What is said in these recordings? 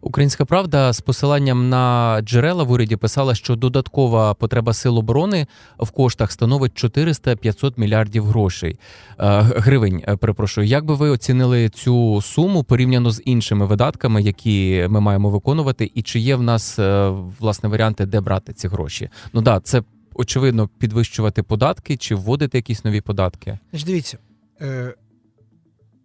Українська правда з посиланням на джерела в уряді писала, що додаткова потреба сил оборони в коштах становить 400-500 мільярдів грошей Е, гривень. е, Перепрошую, як би ви оцінили цю суму порівняно з іншими видатками, які ми маємо виконувати, і чи є в нас е, власне варіанти, де брати ці гроші? Ну да, це очевидно підвищувати податки чи вводити якісь нові податки. Дивіться,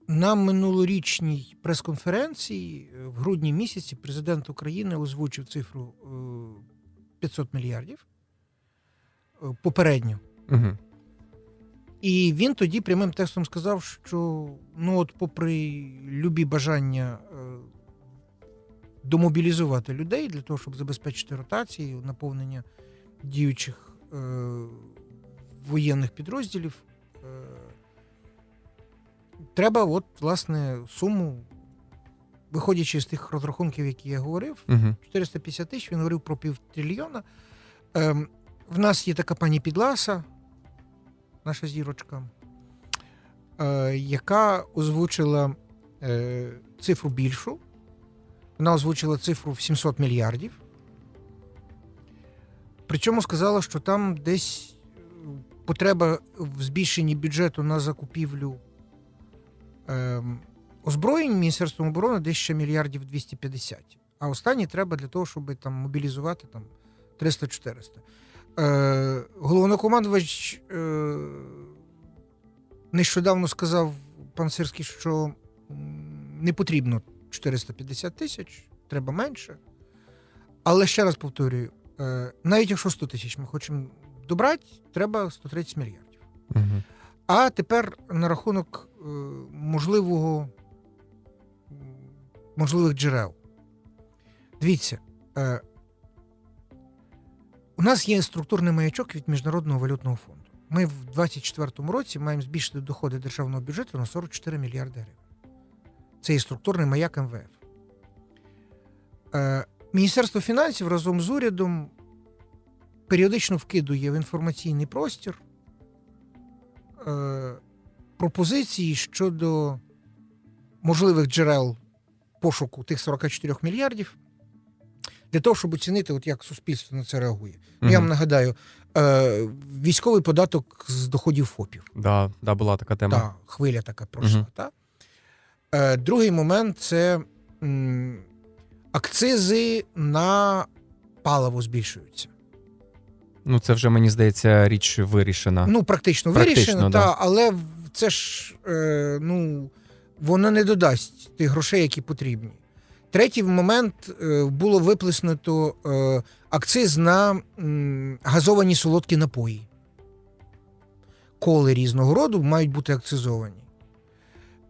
на минулорічній прес-конференції е, в грудні місяці президент України озвучив цифру е, 500 мільярдів е, попередньо. Угу. І він тоді прямим текстом сказав, що ну от, попри любі бажання е, домобілізувати людей для того, щоб забезпечити ротацію, наповнення діючих е, воєнних підрозділів, е, треба, от, власне, суму, виходячи з тих розрахунків, які я говорив, Угу. 450 тисяч, він говорив про півтрильйона. Ем, в нас є така пані Підласа, наша зірочка, е, яка озвучила е, цифру більшу. Вона озвучила цифру в 700 мільярдів. Причому сказала, що там десь е, потреба в збільшенні бюджету на закупівлю озброєнь Міністерством оборони десь ще мільярдів 250. А останні треба для того, щоб там мобілізувати там 300-400. Е, головнокомандувач е, нещодавно сказав пан Сирський, що не потрібно 450 тисяч, треба менше. Але ще раз повторюю: е, навіть якщо 100 тисяч ми хочемо добрати, треба 130 мільярдів. Угу. А тепер на рахунок можливого можливих джерел. Дивіться, е, у нас є структурний маячок від Міжнародного валютного фонду. Ми в 2024 році маємо збільшити доходи державного бюджету на 44 мільярди гривень. Це є структурний маяк МВФ. Е, Міністерство фінансів разом з урядом періодично вкидує в інформаційний простір е, пропозиції щодо можливих джерел пошуку тих 44 мільярдів для того, щоб оцінити, от як суспільство на це реагує. Ну, Я вам нагадаю, е, військовий податок з доходів ФОПів. Да, да, була така тема. Та, хвиля така пройшла. Мгм. Та? Е, другий момент це м, акцизи на паливо збільшуються. Ну, це вже мені здається річ вирішена. Ну, практично, Практично, вирішено, да. та, але це ж е, ну, воно не додасть тих грошей, які потрібні. Третій момент е, було виплеснуто е, акциз на м, газовані солодкі напої. Коли різного роду мають бути акцизовані.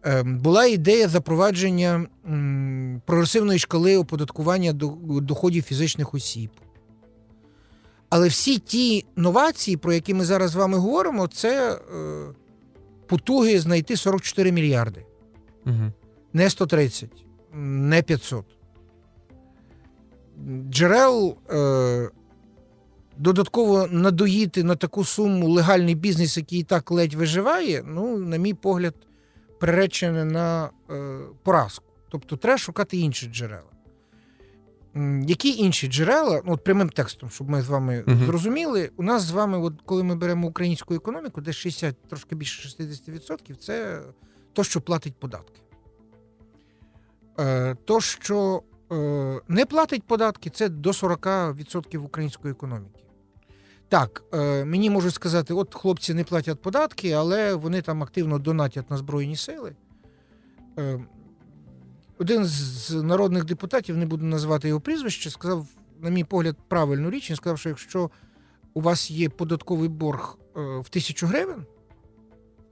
Е, була ідея запровадження м, прогресивної шкали оподаткування до- доходів фізичних осіб. Але всі ті новації, про які ми зараз з вами говоримо, це е, потуги знайти 44 мільярди, Угу. не 130, не 500. Джерел е, додатково надоїти на таку суму легальний бізнес, який і так ледь виживає, ну, на мій погляд, приречене на е, поразку. Тобто треба шукати інші джерела. Які інші джерела, ну, от прямим текстом, щоб ми з вами Мгм. зрозуміли, у нас з вами, от, коли ми беремо українську економіку, де 60, трошки більше 60%, це то, що платить податки. Е, то, що е, не платить податки, це до 40% української економіки. Так, е, мені можуть сказати, от хлопці не платять податки, але вони там активно донатять на Збройні сили. Один з народних депутатів, не буду називати його прізвище, сказав, на мій погляд, правильну річ. Він сказав, що якщо у вас є податковий борг е, в тисячу гривень,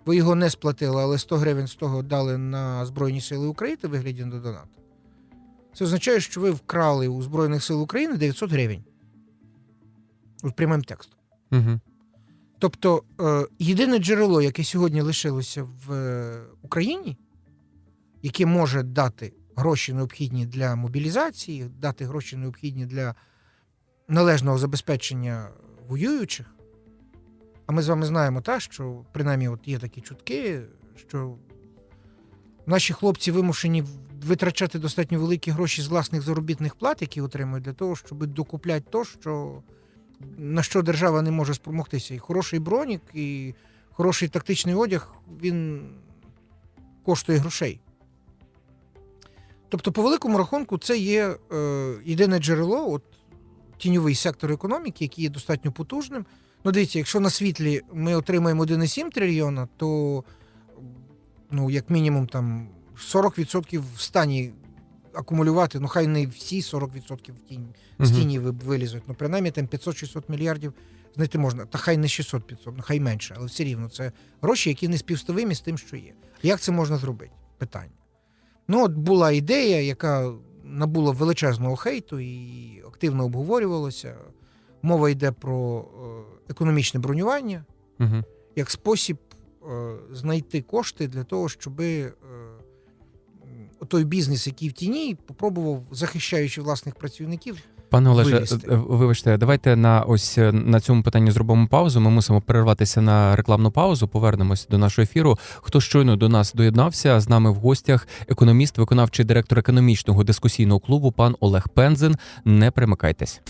ви його не сплатили, але 100 гривень з того дали на Збройні Сили України в вигляді на донат. Це означає, що ви вкрали у Збройних сил України 900 гривень. От прямим текстом. Угу. Тобто е, єдине джерело, яке сьогодні лишилося в е, Україні, яке може дати гроші необхідні для мобілізації, дати гроші необхідні для належного забезпечення воюючих. А ми з вами знаємо, та, що принаймні от є такі чутки, що наші хлопці вимушені витрачати достатньо великі гроші з власних заробітних плат, які отримують, для того, щоб докупляти то, що, на що держава не може спромогтися. І хороший бронік, і хороший тактичний одяг, він коштує грошей. Тобто, по великому рахунку, це є е, єдине джерело, от, тіньовий сектор економіки, який є достатньо потужним. Ну, дивіться, якщо на світлі ми отримаємо 1,7 трильйона, то ну, як мінімум там 40% в стані акумулювати, ну хай не всі 40% в тінь, з тіні ви- вилізуть. Ну, принаймні там 500-600 мільярдів знайти можна. Та хай не 600-500, ну хай менше, але все рівно це гроші, які не співставимі з тим, що є. Як це можна зробити? Питання. Ну, от була ідея, яка набула величезного хейту і активно обговорювалася. Мова йде про е, економічне бронювання угу. як спосіб е, знайти кошти для того, щоб е, той бізнес, який в тіні, попробував, захищаючи власних працівників. Пане Олеже, вилізти. е, вибачте, давайте на ось е, на цьому питанні зробимо паузу. Ми мусимо перерватися на рекламну паузу. Повернемось до нашого ефіру. Хто щойно до нас доєднався з нами в гостях, економіст, виконавчий директор економічного дискусійного клубу, пан Олег Пензин. Не примикайтесь.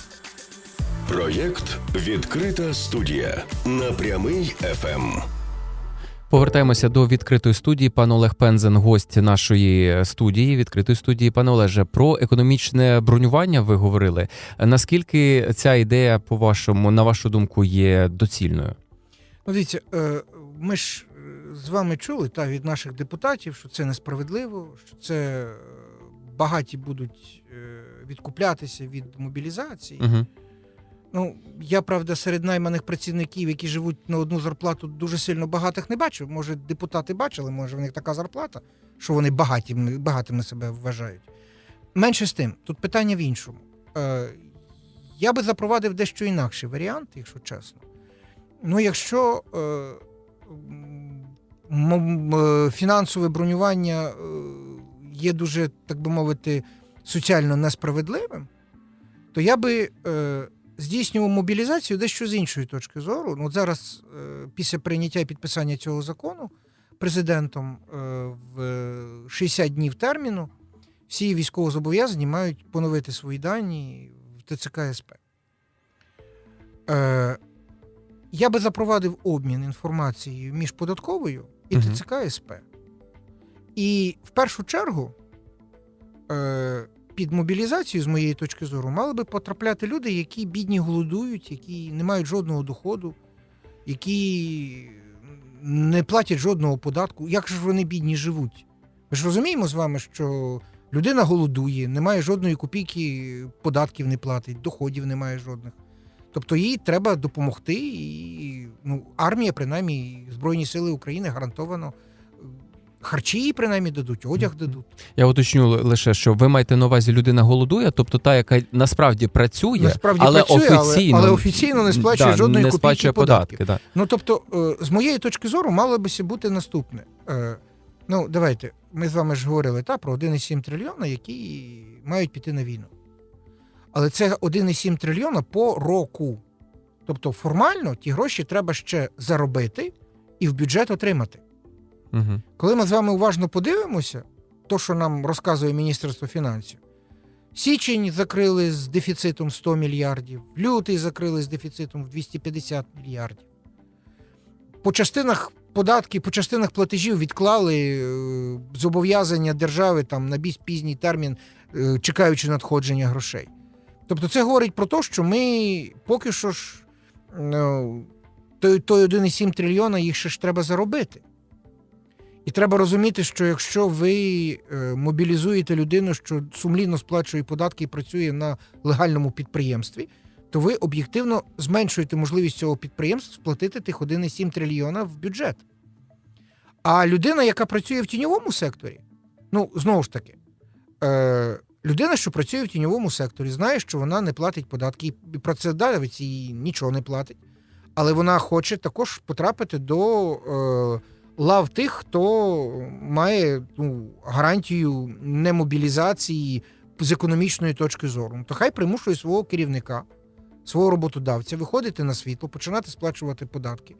Проєкт Відкрита студія на прямий ФМ. Повертаємося до відкритої студії. Пан Олег Пензен, гость нашої студії, відкритої студії. Пане Олеже, про економічне бронювання ви говорили. Наскільки ця ідея, по вашому, на вашу думку, є доцільною? Ну, дивіться, е, ми ж е, з вами чули та, від наших депутатів, що це несправедливо, що це е, багаті будуть відкуплятися від мобілізації. Угу. Ну, я, правда, серед найманих працівників, які живуть на одну зарплату, дуже сильно багатих не бачив. Може, депутати бачили, може, в них така зарплата, що вони багаті, багатими себе вважають. Менше з тим, тут питання в іншому. Е, я би запровадив дещо інакший варіант, якщо чесно. Ну, якщо е, е, фінансове бронювання е, є дуже, так би мовити, соціально несправедливим, то я би е, здійснював мобілізацію дещо з іншої точки зору. Ну, от зараз, е, після прийняття і підписання цього закону президентом е, в 60 днів терміну, всі військовозобов'язані мають поновити свої дані в ТЦК СП. Е, я би запровадив обмін інформацією між податковою і ТЦК СП. І в першу чергу е, під мобілізацію, з моєї точки зору, мали би потрапляти люди, які бідні голодують, які не мають жодного доходу, які не платять жодного податку. Як ж вони бідні живуть? Ми ж розуміємо з вами, що людина голодує, не має жодної копійки, податків не платить, доходів немає жодних. Тобто їй треба допомогти, і ну, армія, принаймні, Збройні Сили України гарантовано харчі їй принаймні дадуть, одяг дадуть. Я уточню лише, що ви маєте на увазі людина голодує, тобто та, яка насправді працює, Насправді але працює, офіційно, але офіційно не сплачує да, жодної не копійки сплачує податків. податки. Да. Ну тобто, е, з моєї точки зору, мало би бути наступне. Е, Ну, давайте, ми з вами ж говорили та, про 1,7 трильйона, які мають піти на війну. Але це 1,7 трильйона по року. Тобто, формально ті гроші треба ще заробити і в бюджет отримати. Угу. Коли ми з вами уважно подивимося, то, що нам розказує Міністерство фінансів, січень закрили з дефіцитом 100 мільярдів, лютий закрили з дефіцитом в 250 мільярдів. По частинах податків, по частинах платежів відклали е, зобов'язання держави там на більш пізній термін, е, чекаючи надходження грошей. Тобто це говорить про те, що ми поки що ж ну, той, той 1,7 трильйона їх ще ж треба заробити. І треба розуміти, що якщо ви е, мобілізуєте людину, що сумлінно сплачує податки і працює на легальному підприємстві, то ви об'єктивно зменшуєте можливість цього підприємства сплатити тих 1,7 трильйона в бюджет. А людина, яка працює в тіньовому секторі, ну знову ж таки, е, людина, що працює в тіньовому секторі, знає, що вона не платить податки, і працедавець їй нічого не платить, але вона хоче також потрапити до. Е, лав тих, хто має ну, гарантію немобілізації з економічної точки зору. Ну, То хай примушує свого керівника, свого роботодавця виходити на світло, починати сплачувати податки,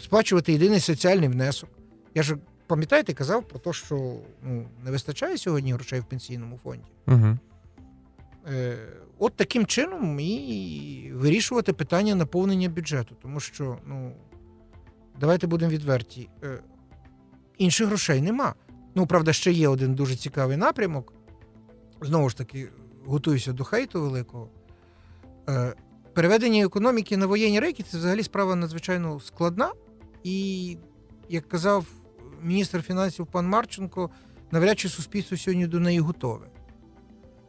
сплачувати єдиний соціальний внесок. Я ж пам'ятаєте, казав про те, що ну, не вистачає сьогодні грошей в пенсійному фонді. Угу. Е, от таким чином і вирішувати питання наповнення бюджету. Тому що, ну, давайте будемо відверті, е, інших грошей нема. Ну, правда, ще є один дуже цікавий напрямок. Знову ж таки, готуюся до хейту великого. Е, переведення економіки на воєнні рейки це взагалі справа надзвичайно складна. І, як казав міністр фінансів пан Марченко, навряд чи суспільство сьогодні до неї готове.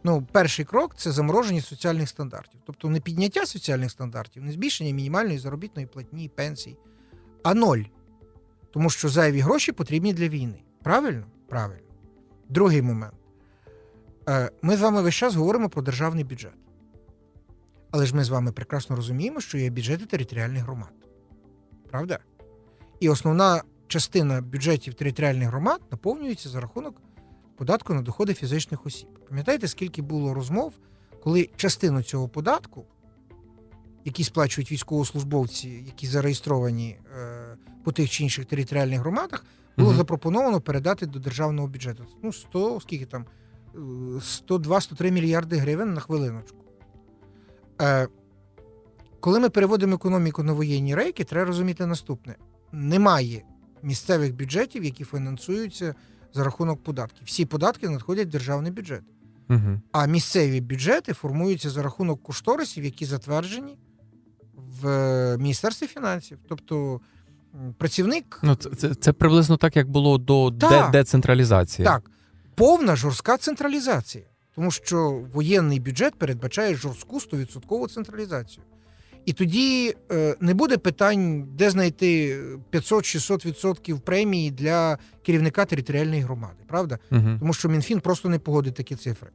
Ну, перший крок це замороження соціальних стандартів. Тобто не підняття соціальних стандартів, не збільшення мінімальної заробітної платні, пенсій, а ноль. Тому що зайві гроші потрібні для війни. Правильно? Правильно. Другий момент. Е, Ми з вами весь час говоримо про державний бюджет. Але ж ми з вами прекрасно розуміємо, що є бюджети територіальних громад. Правда? І основна частина бюджетів територіальних громад наповнюється за рахунок податку на доходи фізичних осіб. Пам'ятаєте, скільки було розмов, коли частину цього податку, які сплачують військовослужбовці, які зареєстровані е, по тих чи інших територіальних громадах, було Мгм. запропоновано передати до державного бюджету. Ну, 100, скільки там? 102-103 мільярди гривень на хвилиночку. Е, коли ми переводимо економіку на воєнні рейки, треба розуміти наступне: немає місцевих бюджетів, які фінансуються за рахунок податків. Всі податки надходять в державний бюджет. Угу. А місцеві бюджети формуються за рахунок кошторисів, які затверджені в е, Міністерстві фінансів. Тобто працівник Ну, це, це, це приблизно так, як було до де, Так. децентралізації. так, повна жорстка централізація, тому що воєнний бюджет передбачає жорстку 100% централізацію. І тоді е, не буде питань, де знайти 500-600% премії для керівника територіальної громади, правда? Угу. тому що Мінфін просто не погодить такі цифри.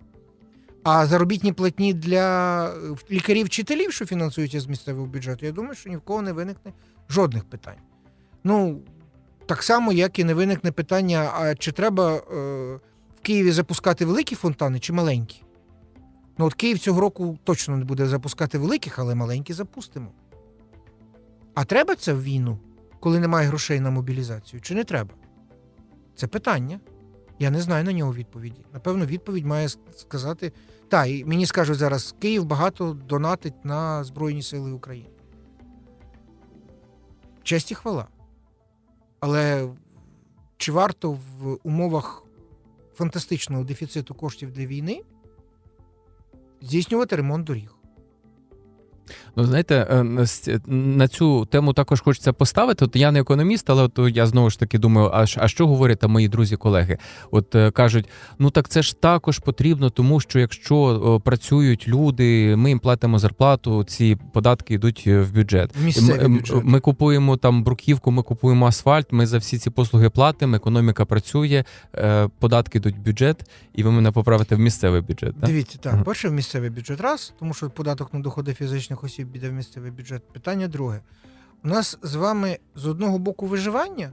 А заробітні платні для е, лікарів вчителів, що фінансуються з місцевого бюджету, я думаю, що ні в кого не виникне жодних питань. Ну, так само, як і не виникне питання: а чи треба е, в Києві запускати великі фонтани чи маленькі? Ну, от Київ цього року точно не буде запускати великих, але маленькі запустимо. А треба це в війну, коли немає грошей на мобілізацію, чи не треба? Це питання. Я не знаю на нього відповіді. Напевно, відповідь має сказати. Та, і мені скажуть зараз, Київ багато донатить на Збройні Сили України. Честь і хвала. Але чи варто в умовах фантастичного дефіциту коштів для війни здійснювати ремонт доріг? Ну, знаєте, е, на цю тему також хочеться поставити. От я не економіст, але от я знову ж таки думаю, а, а що говорять там мої друзі-колеги? От е, кажуть: ну так це ж також потрібно, тому що якщо працюють люди, ми їм платимо зарплату, ці податки йдуть е, в бюджет. Бюджет. Ми купуємо там бруківку, ми купуємо асфальт. Ми за всі ці послуги платимо. Економіка працює, е, податки йдуть в бюджет, і ви мене поправите в місцевий бюджет. Так? Дивіться, так, перше в місцевий бюджет раз, тому що податок на доходи фізичних осіб піде в місцевий бюджет. Питання друге. У нас з вами з одного боку виживання,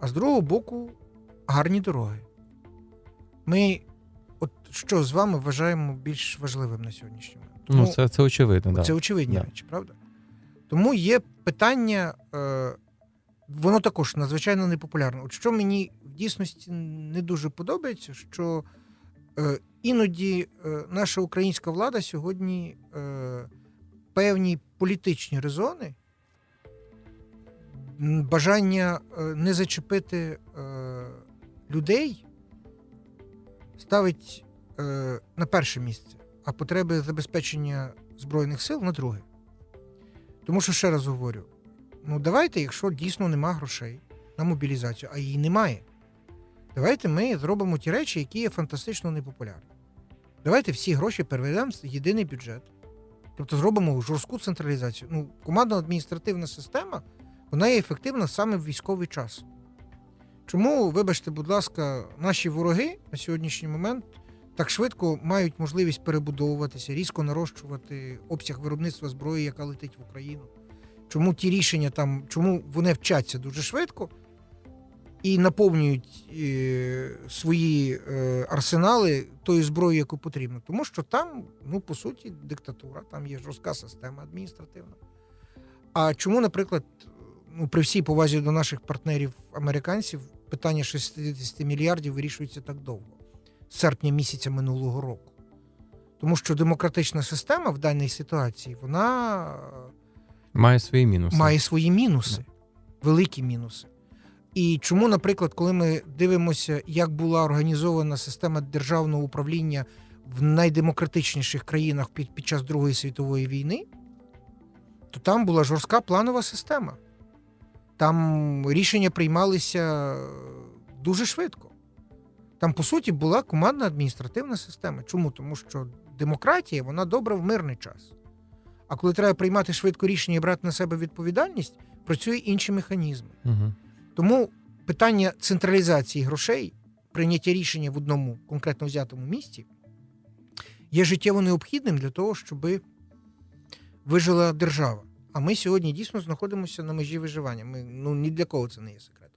а з другого боку гарні дороги. Ми от що з вами вважаємо більш важливим на сьогоднішній момент? Ну це, це очевидно. Да. Це очевидні Да. речі, правда? Тому є питання, е, воно також надзвичайно непопулярне. От що мені в дійсності не дуже подобається, що е, іноді е, наша українська влада сьогодні е, певні політичні резони, бажання е, не зачепити е, людей ставить е, на перше місце, а потреби забезпечення Збройних сил на друге. Тому що ще раз говорю: ну давайте, якщо дійсно нема грошей на мобілізацію, а її немає, давайте ми зробимо ті речі, які є фантастично непопулярні. Давайте всі гроші переведемо в єдиний бюджет. Тобто зробимо жорстку централізацію. Ну, командно-адміністративна система, вона є ефективна саме в військовий час. Чому, вибачте, будь ласка, наші вороги на сьогоднішній момент так швидко мають можливість перебудовуватися, різко нарощувати обсяг виробництва зброї, яка летить в Україну? Чому ті рішення там, чому вони вчаться дуже швидко і наповнюють е, свої е, арсенали тою зброєю, яку потрібно? Тому що там, ну по суті, диктатура, там є жорстка система адміністративна. А чому, наприклад, ну при всій повазі до наших партнерів американців питання 60 мільярдів вирішується так довго, з серпня місяця минулого року. Тому що демократична система в даній ситуації вона Має свої мінуси. має свої мінуси, великі мінуси. І чому, наприклад, коли ми дивимося, як була організована система державного управління в найдемократичніших країнах під, під час Другої світової війни, то там була жорстка планова система. Там рішення приймалися дуже швидко. Там, по суті, була командна адміністративна система. Чому? Тому що демократія вона добра в мирний час. А коли треба приймати швидко рішення і брати на себе відповідальність, працює інші механізми. Угу. Тому питання централізації грошей, прийняття рішення в одному конкретно взятому місті, є життєво необхідним для того, щоб вижила держава. А ми сьогодні дійсно знаходимося на межі виживання. Ми, ну, ні для кого це не є секрет.